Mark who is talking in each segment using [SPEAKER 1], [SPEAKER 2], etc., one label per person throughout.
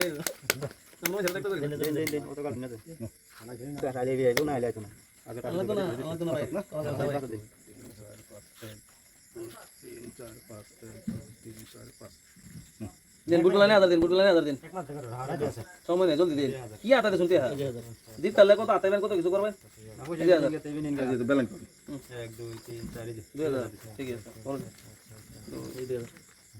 [SPEAKER 1] दिन गुड लाने आधार दिन गुड लाने आधार दिन सौ महीने जल्दी दिन ये आता है सुनते हैं दिन तल्ले को तो आता है को तो किसी करवाए ये आधार ये
[SPEAKER 2] तो बैलेंस 1 2 3
[SPEAKER 1] 4 ठीक है और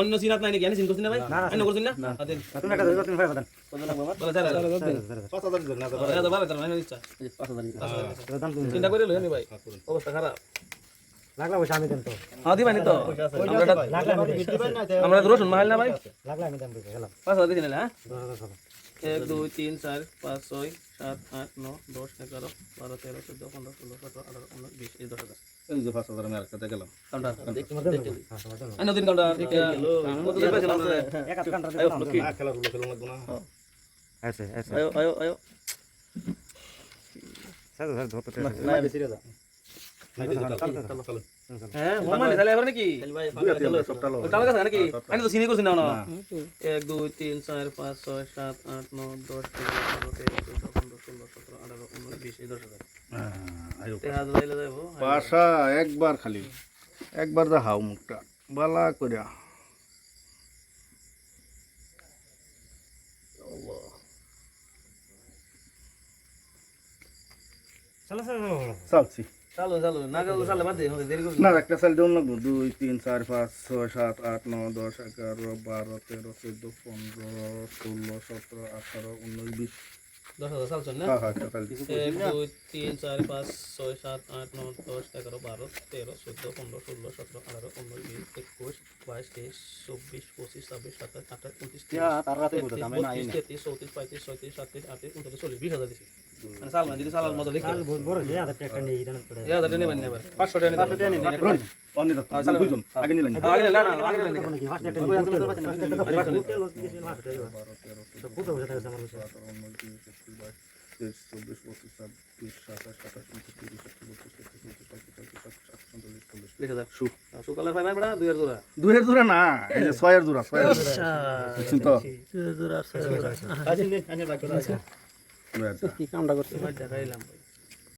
[SPEAKER 1] অন্য সিনাত নাই চিন্তা করে হ্যাঁ, আমরা তো রসুন মাহাল না ভাই পাঁচ হাজার দিন হ্যাঁ? এক দুই তিন চার পাঁচ ছয় সাত আট ন দশ এগারো বারো তেরো চোদ্দ পনেরো ষোলো সতেরো আঠারো উনিশ বিশ এই দশ হাজার এই যে 5000 হ্যাঁ, আমি আরেকটাতে গেলাম কাউন্টার দেখি এক না খেলা এক দুই তিন চার পাঁচ ছয় সাত আট নয় দশ এগারো তেরো চোদ্দ পনেরো ষোলো সতেরো আঠারো উনিশ বিশ এই দশ হাজার হ্যাঁ। একবার খালি একবার দা হাও মুখটা বালা দুই তিন চার পাঁচ ছয় সাত আট ন দশ এগারো বারো তেরো চোদ্দ পনেরো ষোলো সতেরো আঠারো উনিশ বিশ দশ হাজার সাল না হ্যাঁ, হ্যাঁ, এক দুই তিন চার পাঁচ ছয় সাত আট ন দশ এগারো বারো তেরো চোদ্দো পনেরো ষোলো সতেরো আঠারো উনিশ বিশ একুশ বাইশ তেইশ চব্বিশ পঁচিশ ছাব্বিশ সাতাশ আঠাশ উনত্রিশ মানে তেত্রিশ চৌত্রিশ পঁয়ত্রিশ ছয়ত্রিশ সাতত্রিশ আটত্রিশ উনত্রিশ চল্লিশ বিশ হাজার দিচ্ছি সালমান দিলে সালাল মতো লিখে সাল বহুত বড় হ্যাঁ একটা একটা নেই জানেন পড়ে হ্যাঁ দাদা নেই মানে 500 টাকা 500 টাকা নেই ব্রন অন্য দাও সাল বুঝুন আগে নিলেন আগে না না আগে নিলেন 500 টাকা নেই 500 টাকা নেই 500 টাকা সব কত হয়ে থাকে আমার বিষয় 24 25 27 27 27 লিখে দাও শু শু কালার পাই মারবা 2000 জোড়া 2000 জোড়া না এই যে 6000 জোড়া 6000 জোড়া চিন্তা 2000 জোড়া 6000 জোড়া আছে নে আনে রাখো কি কামটা করতে দেখাইলাম